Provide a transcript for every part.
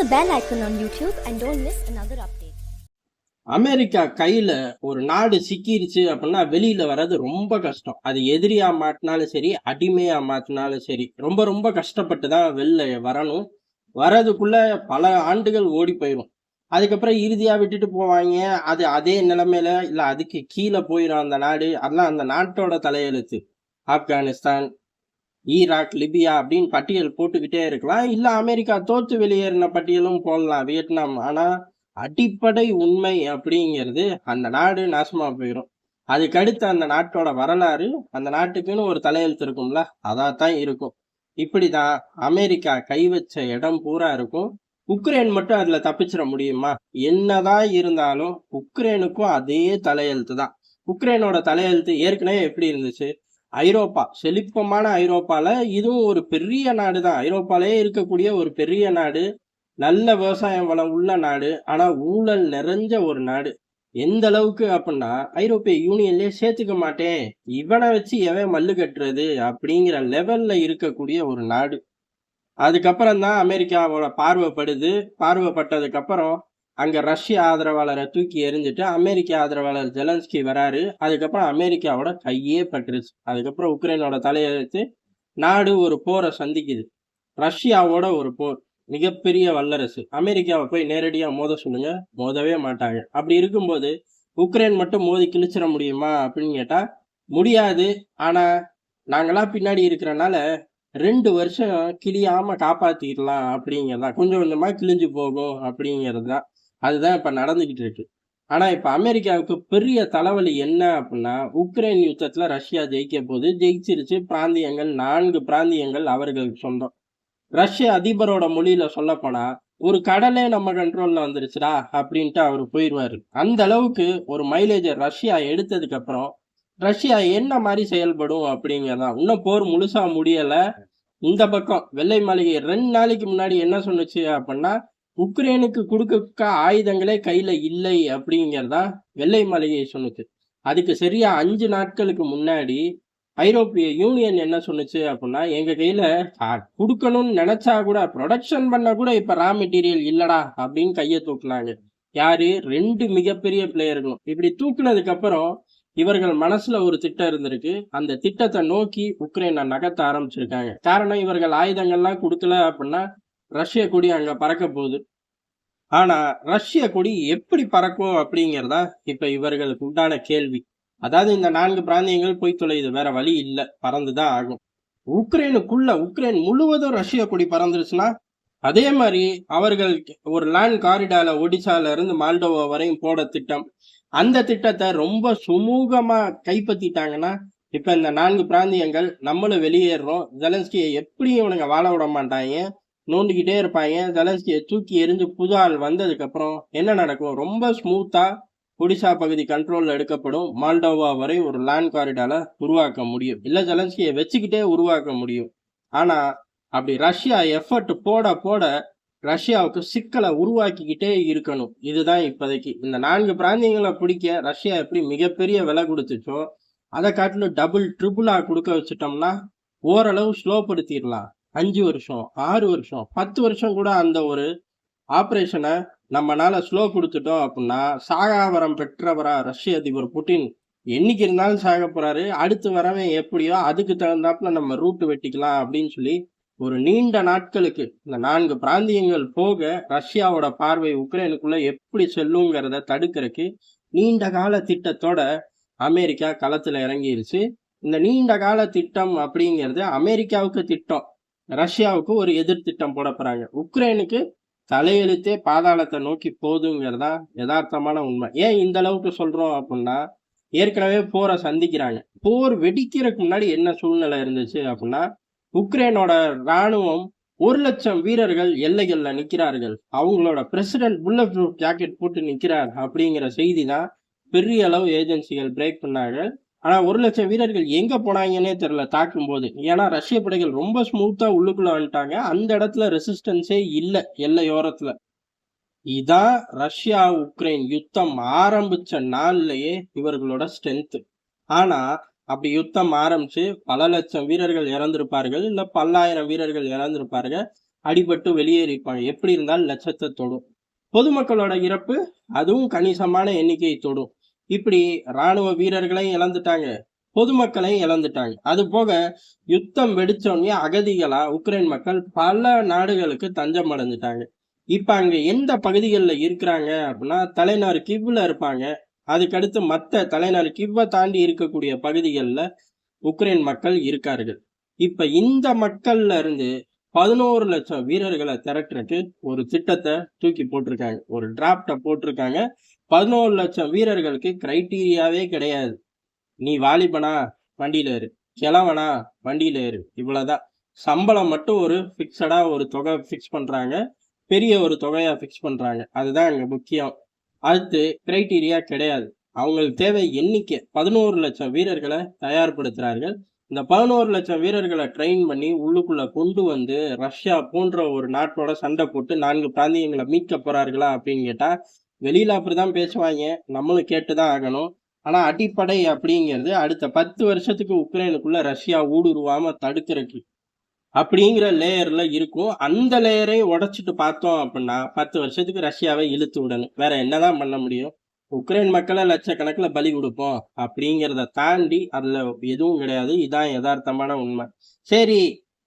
the bell icon on YouTube and don't miss another update. America கையில ஒரு நாடு சிக்கிருச்சு அப்படின்னா வெளியில வர்றது ரொம்ப கஷ்டம். அது எதிரியா மாட்டினாலும் சரி அடிமையா மாட்டினாலும் சரி ரொம்ப ரொம்ப கஷ்டப்பட்டு தான் வெளில வரணும். வர்றதுக்குள்ள பல ஆண்டுகள் ஓடி போயிடும் அதுக்கப்புறம் இறுதியா விட்டுட்டு போவாங்க. அது அதே நிலைமையில இல்ல அதுக்கு கீழே போயிடும் அந்த நாடு. அதெல்லாம் அந்த நாட்டோட தலையெழுத்து. ஆப்கானிஸ்தான் ஈராக் லிபியா அப்படின்னு பட்டியல் போட்டுக்கிட்டே இருக்கலாம். இல்லை அமெரிக்கா தோத்து வெளியேறின பட்டியலும் போடலாம் வியட்நாம். ஆனால் அடிப்படை உண்மை அப்படிங்கிறது அந்த நாடு நாசமாக போயிடும் அதுக்கடுத்து அந்த நாட்டோட வரலாறு அந்த நாட்டுக்குன்னு ஒரு தலையெழுத்து இருக்கும்ல அதான் இருக்கும். இப்படி தான் அமெரிக்கா கை வச்ச இடம் பூரா இருக்கும். உக்ரைன் மட்டும் அதில் தப்பிச்சிட முடியுமா? என்னதான் இருந்தாலும் உக்ரைனுக்கும் அதே தலையெழுத்து தான் உக்ரைனோட தலையெழுத்து ஏற்கனவே எப்படி இருந்துச்சு? ஐரோப்பா செழிப்பமான ஐரோப்பால இதுவும் ஒரு பெரிய நாடு தான் ஐரோப்பாலே இருக்கக்கூடிய ஒரு பெரிய நாடு நல்ல விவசாயம் வளம் உள்ள நாடு ஆனா ஊழல் நிறைஞ்ச ஒரு நாடு. எந்த அளவுக்கு அப்படின்னா ஐரோப்பிய யூனியன்லேயே சேர்த்துக்க மாட்டேன். இவனை வச்சு எவன் மல்லு கட்டுறது அப்படிங்கிற லெவல்ல இருக்கக்கூடிய ஒரு நாடு. அதுக்கப்புறம் தான் அமெரிக்காவோட பார்வைப்படுது. பார்வைப்பட்டதுக்கப்புறம் அங்கே ரஷ்ய ஆதரவாளரை தூக்கி எறிஞ்சிட்டு அமெரிக்க ஆதரவாளர் ஜெலன்ஸ்கி வராரு. அதுக்கப்புறம் அமெரிக்காவோட கையே பட்டுருச்சு. அதுக்கப்புறம் உக்ரைனோட தலையெழுத்து நாடு ஒரு போரை சந்திக்குது. ரஷ்யாவோட ஒரு போர். மிகப்பெரிய வல்லரசு. அமெரிக்காவை போய் நேரடியாக மோத சொல்லுங்க. மோதவே மாட்டாங்க. அப்படி இருக்கும்போது உக்ரைன் மட்டும் மோதி கிழிச்சிட முடியுமா அப்படின்னு கேட்டால் முடியாது. ஆனால் நாங்களாம் பின்னாடி இருக்கிறனால ரெண்டு வருஷம் கிழியாமல் காப்பாற்றிடலாம் அப்படிங்கிறதா. கொஞ்சம் கொஞ்சமாக கிழிஞ்சு போகும் அப்படிங்கிறது தான் அதுதான் இப்போ நடந்துக்கிட்டு இருக்கு. ஆனால் இப்போ அமெரிக்காவுக்கு பெரிய தலைவலி என்ன அப்படின்னா உக்ரைன் யுத்தத்தில் ரஷ்யா ஜெயிக்க போது ஜெயிச்சிருச்சு. பிராந்தியங்கள் நான்கு பிராந்தியங்கள் அவர்களுக்கு சொந்தம். ரஷ்ய அதிபரோட மொழியில சொல்லப்போனால் ஒரு கடலே நம்ம கண்ட்ரோலில் வந்துருச்சுடா அப்படின்ட்டு அவர் போயிடுவாரு அந்த அளவுக்கு ஒரு மைலேஜை ரஷ்யா எடுத்ததுக்கப்புறம் ரஷ்யா என்ன மாதிரி செயல்படும் அப்படிங்கிறதான் இன்னும் போர் முழுசாக முடியலை. இந்த பக்கம் வெள்ளை மாளிகை ரெண்டு நாளைக்கு முன்னாடி என்ன சொன்னுச்சு அப்படின்னா உக்ரைனுக்கு கொடுக்க ஆயுதங்களே கையில இல்லை அப்படிங்கிறதா வெள்ளை மாளிகை சொன்னுச்சு. அதுக்கு சரியா அஞ்சு நாட்களுக்கு முன்னாடி ஐரோப்பிய யூனியன் என்ன சொன்னுச்சு அப்படின்னா எங்க கையில கொடுக்கணும்னு நினைச்சா கூட ப்ரொடக்ஷன் பண்ண கூட இப்ப ரா மெட்டீரியல் இல்லடா அப்படின்னு கையை தூக்குனாங்க. யாரு? ரெண்டு மிகப்பெரிய பிளேயர்களும் இப்படி தூக்குனதுக்கு அப்புறம் இவர்கள் மனசுல ஒரு திட்டம் இருந்திருக்கு. அந்த திட்டத்தை நோக்கி உக்ரைனை நகர்த்த ஆரம்பிச்சிருக்காங்க. காரணம் இவர்கள் ஆயுதங்கள்லாம் கொடுக்கல அப்படின்னா ரஷ்ய கொடி அங்க பறக்க போகுது. ஆனா ரஷ்ய கொடி எப்படி பறக்கும் அப்படிங்கிறதா இப்ப இவர்களுக்கு உண்டான கேள்வி. அதாவது இந்த நான்கு பிராந்தியங்கள் போய் தொலையுது வேற வழி இல்லை பறந்துதான் ஆகும். உக்ரைனுக்குள்ள உக்ரைன் முழுவதும் ரஷ்ய கொடி பறந்துருச்சுன்னா அதே மாதிரி அவர்கள் ஒரு லேண்ட் காரிடால ஒடிசால இருந்து மால்டோவா வரையும் போட திட்டம். அந்த திட்டத்தை ரொம்ப சுமூகமா கைப்பற்றிட்டாங்கன்னா இப்ப இந்த நான்கு பிராந்தியங்கள் நம்மளும் வெளியேறோம் ஜெலன்ஸ்கியை எப்படியும் இவனுங்க வாழ விட மாட்டாங்க. நோண்டிக்கிட்டே இருப்பாங்க ஜலன்ஸ்கியை தூக்கி எரிஞ்சு புது ஆள் வந்ததுக்கப்புறம் என்ன நடக்கும்? ரொம்ப ஸ்மூத்தாக ஒடிசா பகுதி கண்ட்ரோலில் எடுக்கப்படும். மால்டோவா வரை ஒரு லேண்ட் காரிடால உருவாக்க முடியும். இல்லை ஜலன்ஸ்கியை வச்சுக்கிட்டே உருவாக்க முடியும். ஆனால் அப்படி ரஷ்யா எஃபர்ட் போட போட ரஷ்யாவுக்கு சிக்கலை உருவாக்கிக்கிட்டே இருக்கணும். இதுதான் இப்போதைக்கு. இந்த நான்கு பிராந்தியங்களை பிடிக்க ரஷ்யா எப்படி மிகப்பெரிய விலை கொடுத்துச்சோ அதை காட்டிலும் டபுள் ட்ரிபிளாக கொடுக்க வச்சுட்டோம்னா ஓரளவு ஸ்லோப்படுத்திடலாம் அஞ்சு வருஷம் ஆறு வருஷம் பத்து வருஷம் கூட அந்த ஒரு ஆப்ரேஷனை நம்மளால ஸ்லோ கொடுத்துட்டோம் அப்படின்னா சாகாவரம் பெற்றவரா ரஷ்ய அதிபர் புட்டின் என்னைக்கு இருந்தாலும் சாக போறாரு. அடுத்து வரவன் எப்படியோ அதுக்கு தகுந்தாப்புல நம்ம ரூட்டு வெட்டிக்கலாம் அப்படின்னு சொல்லி ஒரு நீண்ட நாட்களுக்கு இந்த நான்கு பிராந்தியங்கள் போக ரஷ்யாவோட பார்வை உக்ரைனுக்குள்ள எப்படி செல்லுங்கிறத தடுக்கிறதுக்கு நீண்ட கால திட்டத்தோட அமெரிக்கா களத்துல இறங்கிருச்சு. இந்த நீண்ட கால திட்டம் அப்படிங்கிறது அமெரிக்காவுக்கு திட்டம். ரஷ்யாவுக்கு ஒரு எதிர் திட்டம் போட போறாங்க உக்ரைனுக்கு தலையெழுத்தே பாதாளத்தை நோக்கி போதுங்கிறதா யதார்த்தமான உண்மை. ஏன் இந்த அளவுக்கு சொல்றோம் அப்படின்னா ஏற்கனவே போரை சந்திக்கிறாங்க. போர் வெடிக்கிறதுக்கு முன்னாடி என்ன சூழ்நிலை இருந்துச்சு அப்படின்னா உக்ரைனோட ராணுவம் ஒரு லட்சம் வீரர்கள் எல்லைகளில் நிற்கிறார்கள் அவங்களோட பிரசிடென்ட் புல்லட் ப்ரூஃப் ஜாக்கெட் போட்டு நிற்கிறார் அப்படிங்கிற செய்தி தான் பெரிய அளவு ஏஜென்சிகள் பிரேக் பண்ணார்கள் ஆனால் ஒரு லட்சம் வீரர்கள் எங்கே போனாங்கன்னே தெரில தாக்கும் போது ஏன்னா ரஷ்ய படைகள் ரொம்ப ஸ்மூத்தாக உள்ளுக்குள்ள வந்துட்டாங்க. அந்த இடத்துல ரெசிஸ்டன்ஸே இல்லை எல்லையோரத்தில். இதான் ரஷ்யா உக்ரைன் யுத்தம் ஆரம்பித்த நாள்லயே இவர்களோட ஸ்ட்ரென்த்து ஆனால் அப்படி யுத்தம் ஆரம்பித்து பல லட்சம் வீரர்கள் இறந்திருப்பார்கள். இல்லை பல்லாயிரம் வீரர்கள் இறந்திருப்பார்கள். அடிபட்டு வெளியேறிப்பாங்க. எப்படி இருந்தாலும் லட்சத்தை தொடும். பொதுமக்களோட இறப்பு அதுவும் கணிசமான எண்ணிக்கையை தொடும். இப்படி ராணுவ வீரர்களையும் இழந்துட்டாங்க. பொதுமக்களையும் இழந்துட்டாங்க. அது போக யுத்தம் வெடிச்சோடனே அகதிகளா உக்ரைன் மக்கள் பல நாடுகளுக்கு தஞ்சம் அடைஞ்சிட்டாங்க. இப்ப அங்க எந்த பகுதிகளில் இருக்கிறாங்க அப்படின்னா தலைநகர் கிவ்ல இருப்பாங்க. அதுக்கடுத்து மற்ற தலைநகர் கிவ்வை தாண்டி இருக்கக்கூடிய பகுதிகளில் உக்ரைன் மக்கள் இருக்கார்கள். இப்ப இந்த மக்கள்ல இருந்து பதினோரு லட்சம் வீரர்களை திரட்டுறதுக்கு ஒரு திட்டத்தை தூக்கி போட்டிருக்காங்க. ஒரு டிராப்டை போட்டிருக்காங்க. பதினோரு லட்சம் வீரர்களுக்கு கிரைட்டீரியாவே கிடையாது. நீ வாலிபனா வண்டியில ஏறு. கிழவனா வண்டியில ஏறு. இவ்வளவுதான். சம்பளம் மட்டும் ஒரு ஃபிக்ஸடா ஒரு தொகை ஃபிக்ஸ் பண்றாங்க. பெரிய ஒரு தொகையா ஃபிக்ஸ் பண்றாங்க. அதுதான் இங்க முக்கியம். அடுத்து கிரைட்டீரியா கிடையாது. அவங்களுக்கு தேவை எண்ணிக்கை. பதினோரு லட்சம் வீரர்களை தயார்படுத்துறார்கள். இந்த பதினோரு லட்சம் வீரர்களை ட்ரெயின் பண்ணி உள்ளுக்குள்ள கொண்டு வந்து ரஷ்யா போன்ற ஒரு நாட்டோட சண்டை போட்டு நான்கு பிராந்தியங்களை மீட்க போறார்களா அப்படின்னு கேட்டா வெளியில் அப்படி தான் பேசுவாங்க. நம்மளும் கேட்டு தான் ஆகணும். ஆனால் அடிப்படை அப்படிங்கிறது அடுத்த பத்து வருஷத்துக்கு உக்ரைனுக்குள்ள ரஷ்யா ஊடுருவாமல் தடுக்கிறதுக்கு அப்படிங்கிற லேயரில் இருக்கும். அந்த லேயரை உடைச்சிட்டு பார்த்தோம் அப்படின்னா பத்து வருஷத்துக்கு ரஷ்யாவை இழுத்து விடணும். வேற என்னதான் பண்ண முடியும்? உக்ரைன் மக்களை லட்சக்கணக்கில் பலி கொடுப்போம் அப்படிங்கிறத தாண்டி அதில் எதுவும் கிடையாது. இதான் யதார்த்தமான உண்மை. சரி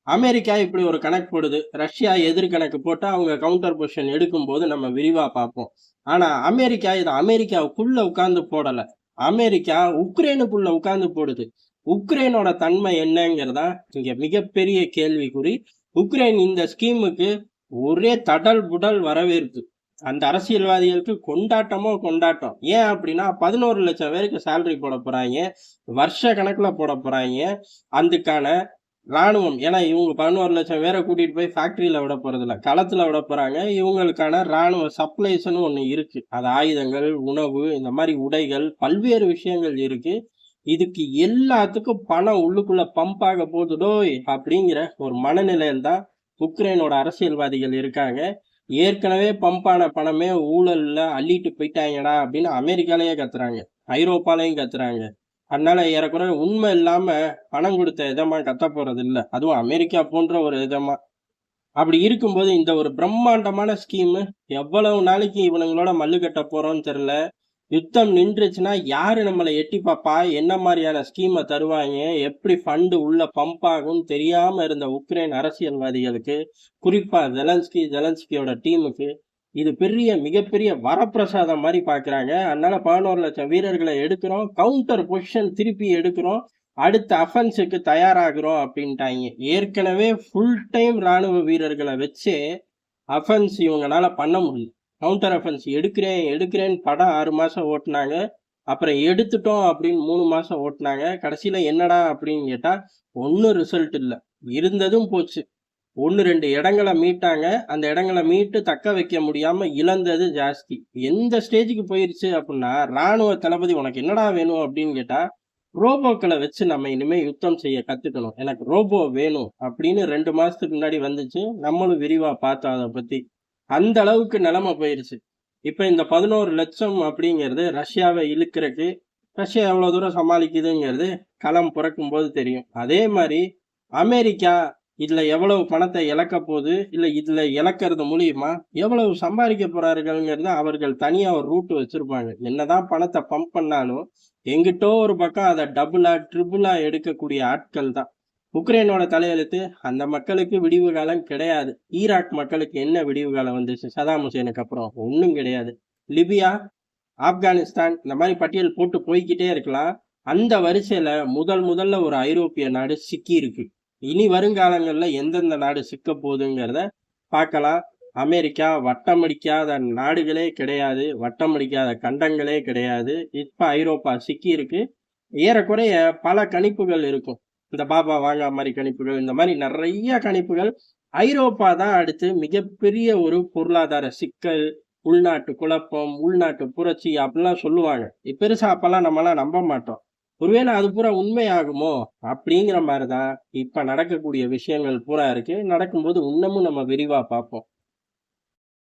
அமெரிக்கா இப்படி ஒரு கணக்கு போடுது. ரஷ்யா எதிர்கணக்கு போட்டு அவங்க கவுண்டர் பொசிஷன் எடுக்கும்போது நம்ம விரிவாக பார்ப்போம். ஆனால் அமெரிக்கா இதை அமெரிக்காவுக்குள்ளே உட்காந்து போடலை. அமெரிக்கா உக்ரைனுக்குள்ளே உட்காந்து போடுது. உக்ரைனோட தன்மை என்னங்கிறதா இங்கே மிகப்பெரிய கேள்விக்குறி. உக்ரைன் இந்த ஸ்கீமுக்கு ஒரே தடல் புடல் வரவேற்பு. அந்த அரசியல்வாதிகளுக்கு கொண்டாட்டமோ கொண்டாட்டம். ஏன் அப்படின்னா பதினோரு லட்சம் பேருக்கு சேலரி போட போறாங்க. வருஷ கணக்கில் போட போறாங்க. அதுக்கான ராணுவம். ஏன்னா இவங்க பதினோரு லட்சம் பேரை கூட்டிகிட்டு போய் ஃபேக்ட்ரியில் விட போகிறதில்ல களத்தில் விட போகிறாங்க இவங்களுக்கான ராணுவ சப்ளைஸ்னு ஒன்று இருக்குது அது ஆயுதங்கள் உணவு இந்த மாதிரி உடைகள் பல்வேறு விஷயங்கள் இருக்குது இதுக்கு எல்லாத்துக்கும் பணம் உள்ளுக்குள்ளே பம்ப் ஆக போகுதுடோ அப்படிங்கிற ஒரு மனநிலையில் தான் உக்ரைனோட அரசியல்வாதிகள் இருக்காங்க. ஏற்கனவே பம்பான பணமே ஊழலில் அள்ளிட்டு போயிட்டாங்கடா அப்படின்னு அமெரிக்காலேயே கத்துறாங்க. ஐரோப்பாலையும் கத்துறாங்க. அதனால ஏறக்குறைய உண்மை இல்லாம பணம் கொடுத்த இதமா கத்த போறது இல்ல. அதுவும் அமெரிக்கா போன்ற ஒரு இதமா அப்படி இருக்கும்போது இந்த ஒரு பிரம்மாண்டமான ஸ்கீமு எவ்வளவு நாளைக்கு இவனுங்களோட மல்லு கட்ட போறோம்னு தெரியல. யுத்தம் நின்றுச்சுன்னா யாரு நம்மளை எட்டி பார்ப்பா என்ன மாதிரியான ஸ்கீமை தருவாங்க? எப்படி ஃபண்டு உள்ள பம்ப் ஆகும்னு தெரியாம இருந்த உக்ரைன் அரசியல்வாதிகளுக்கு குறிப்பா ஜெலன்ஸ்கி ஜெலன்ஸ்கியோட டீமுக்கு இது பெரிய மிகப்பெரிய வரப்பிரசாதம் மாதிரி பார்க்குறாங்க அதனால பதினோரு லட்சம் வீரர்களை எடுக்கிறோம். கவுண்டர் பொசிஷன் திருப்பி எடுக்கிறோம். அடுத்த அஃபென்ஸுக்கு தயாராகிறோம் அப்படின்ட்டாங்க. ஏற்கனவே ஃபுல் டைம் ராணுவ வீரர்களை வச்சு அஃபென்ஸ் இவங்களால பண்ண முடியல. கவுண்டர் அஃபென்ஸ் எடுக்கிறேன் எடுக்கிறேன்னு படம் ஆறு மாதம் ஓட்டினாங்க. அப்புறம் எடுத்துட்டோம் அப்படின்னு மூணு மாதம் ஓட்டினாங்க. கடைசியில் என்னடா அப்படின்னு கேட்டால் ஒன்றும் ரிசல்ட் இல்லை. இருந்ததும் போச்சு. ஒன்று ரெண்டு இடங்களை மீட்டாங்க. அந்த இடங்களை மீட்டு தக்க வைக்க முடியாமல் இழந்தது ஜாஸ்தி. எந்த ஸ்டேஜுக்கு போயிருச்சு அப்படின்னா ராணுவ தளபதி உனக்கு என்னடா வேணும் அப்படின்னு கேட்டால் ரோபோக்களை வச்சு நம்ம இனிமே யுத்தம் செய்ய கத்துக்கணும். எனக்கு ரோபோ வேணும் அப்படின்னு ரெண்டு மாசத்துக்கு முன்னாடி வந்துச்சு. நம்மளும் விரிவா பார்த்தோம் அதை பத்தி. அந்த அளவுக்கு நிலைமை போயிருச்சு. இப்ப இந்த பதினோரு லட்சம் அப்படிங்கிறது ரஷ்யாவை இழுக்கிறதுக்கு ரஷ்யா எவ்வளவு தூரம் சமாளிக்குதுங்கிறது களம் பிறக்கும் போது தெரியும். அதே மாதிரி அமெரிக்கா இதில் எவ்வளவு பணத்தை இழக்க போகுது? இல்லை இதில் இழக்கிறது மூலியமா எவ்வளவு சம்பாதிக்க போகிறார்கள்ங்கிறத அவர்கள் தனியாக ஒரு ரூட் என்ன என்னதான் பணத்தை பம்ப் பண்ணாலும் எங்கிட்டோ ஒரு பக்கம் அதை டபுளாக ட்ரிபிளாக எடுக்கக்கூடிய ஆட்கள் தான். உக்ரைனோட தலையெழுத்து அந்த மக்களுக்கு விடிவு காலம் கிடையாது. ஈராக் மக்களுக்கு என்ன விடிவு காலம் வந்துச்சு? சதாம் ஹுசேனுக்கு அப்புறம். ஒன்றும் கிடையாது. லிபியா ஆப்கானிஸ்தான் இந்த மாதிரி பட்டியல் போட்டு போய்கிட்டே இருக்கலாம். அந்த வரிசையில் முதல் முதல்ல ஒரு ஐரோப்பிய நாடு சிக்கி இருக்கு இனி வருங்காலங்களில் எந்தெந்த நாடு சிக்க போகுதுங்கிறத பார்க்கலாம். அமெரிக்கா வட்டமடிக்காத நாடுகளே கிடையாது வட்டமடிக்காத கண்டங்களே கிடையாது. இப்போ ஐரோப்பா சிக்கி இருக்கு ஏறக்குறைய பல கணிப்புகள் இருக்கும். இந்த பாபா வாங்கா மாதிரி கணிப்புகள் இந்த மாதிரி நிறைய கணிப்புகள். ஐரோப்பா தான் அடுத்து மிகப்பெரிய ஒரு பொருளாதார சிக்கல். உள்நாட்டு குழப்பம் உள்நாட்டு புரட்சி அப்படிலாம் சொல்லுவாங்க. பெருசா அப்பெல்லாம் நம்மளாம் நம்ப மாட்டோம். ஒருவேளை அது பூரா உண்மையாகுமோ அப்படிங்கிற மாதிரி தான் இப்போ நடக்கக்கூடிய விஷயங்கள் பூரா இருக்குது நடக்கும்போது இன்னமும் நம்ம விரிவாக பார்ப்போம்.